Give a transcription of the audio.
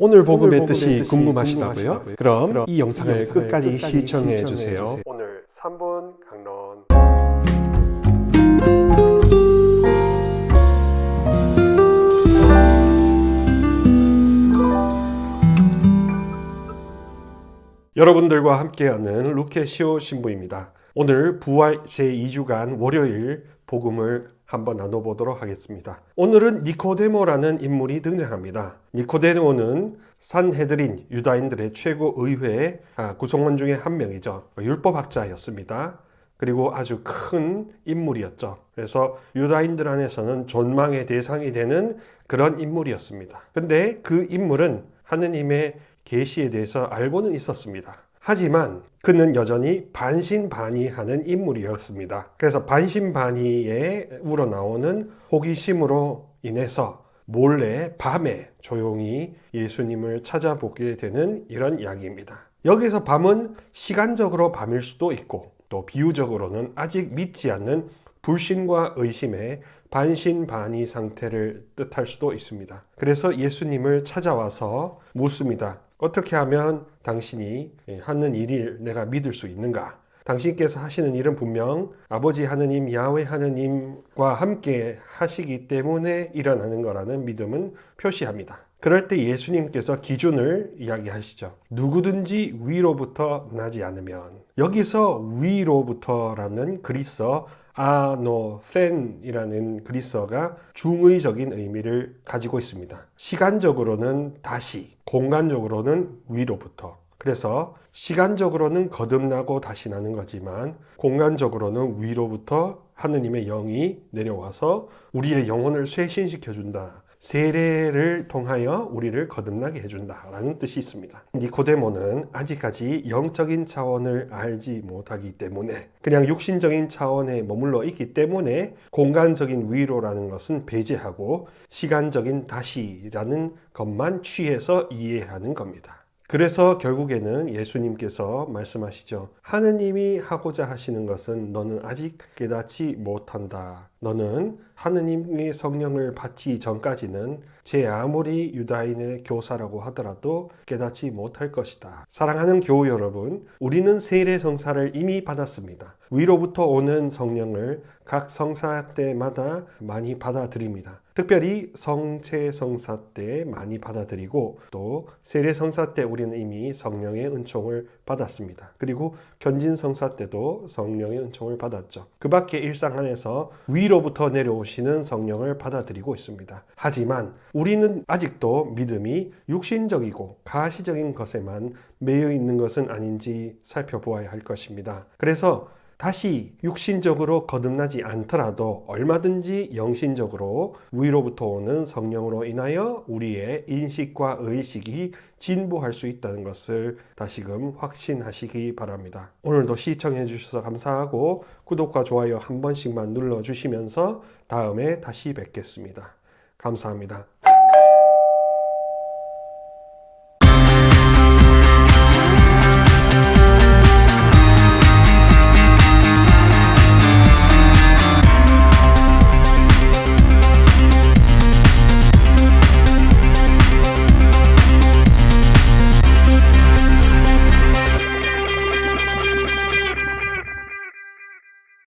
오늘 복음의 뜻이 궁금하시다고요? 그럼 이 영상을 끝까지 시청해 주세요. 오늘 3분 강론 여러분들과 함께하는 루케시오 신부입니다. 오늘 부활 제2주간 월요일 복음을 한번 나눠보도록 하겠습니다. 오늘은 니코데모라는 인물이 등장합니다. 니코데모는 산헤드린 유다인들의 최고 의회 아, 구성원 중에 한 명이죠. 율법학자였습니다. 그리고 아주 큰 인물이었죠. 그래서 유다인들 안에서는 존망의 대상이 되는 그런 인물이었습니다. 근데 그 인물은 하느님의 계시에 대해서 알고는 있었습니다. 하지만 그는 여전히 반신반의하는 인물이었습니다. 그래서 반신반의에 우러나오는 호기심으로 인해서 몰래 밤에 조용히 예수님을 찾아보게 되는 이런 이야기입니다. 여기서 밤은 시간적으로 밤일 수도 있고 또 비유적으로는 아직 믿지 않는 불신과 의심의 반신반의 상태를 뜻할 수도 있습니다. 그래서 예수님을 찾아와서 묻습니다. 어떻게 하면 당신이 하는 일을 내가 믿을 수 있는가? 당신께서 하시는 일은 분명 아버지 하느님, 야훼 하느님과 함께 하시기 때문에 일어나는 거라는 믿음은 표시합니다. 그럴 때 예수님께서 기준을 이야기하시죠. 누구든지 위로부터 나지 않으면 여기서 위로부터라는 그리스어 아노센이라는 그리스어가 중의적인 의미를 가지고 있습니다. 시간적으로는 다시, 공간적으로는 위로부터. 그래서 시간적으로는 거듭나고 다시 나는 거지만 공간적으로는 위로부터 하느님의 영이 내려와서 우리의 영혼을 쇄신시켜 준다. 세례를 통하여 우리를 거듭나게 해준다라는 뜻이 있습니다. 니코데모는 아직까지 영적인 차원을 알지 못하기 때문에 그냥 육신적인 차원에 머물러 있기 때문에 공간적인 위로라는 것은 배제하고 시간적인 다시라는 것만 취해서 이해하는 겁니다. 그래서 결국에는 예수님께서 말씀하시죠. 하느님이 하고자 하시는 것은 너는 아직 깨닫지 못한다. 너는 하느님의 성령을 받기 전까지는 제 아무리 유다인의 교사라고 하더라도 깨닫지 못할 것이다. 사랑하는 교우 여러분, 우리는 세례 성사를 이미 받았습니다. 위로부터 오는 성령을 각 성사 때마다 많이 받아들입니다. 특별히 성체 성사 때 많이 받아들이고 또 세례 성사 때 우리는 이미 성령의 은총을 받았습니다. 그리고 견진 성사 때도 성령의 은총을 받았죠. 그 밖에 일상 안에서 위로부터 내려오시는 성령을 받아들이고 있습니다. 하지만 우리는 아직도 믿음이 육신적이고 가시적인 것에만 매여 있는 것은 아닌지 살펴보아야 할 것입니다. 그래서 다시 육신적으로 거듭나지 않더라도 얼마든지 영신적으로 위로부터 오는 성령으로 인하여 우리의 인식과 의식이 진보할 수 있다는 것을 다시금 확신하시기 바랍니다. 오늘도 시청해 주셔서 감사하고 구독과 좋아요 한 번씩만 눌러 주시면서 다음에 다시 뵙겠습니다. 감사합니다.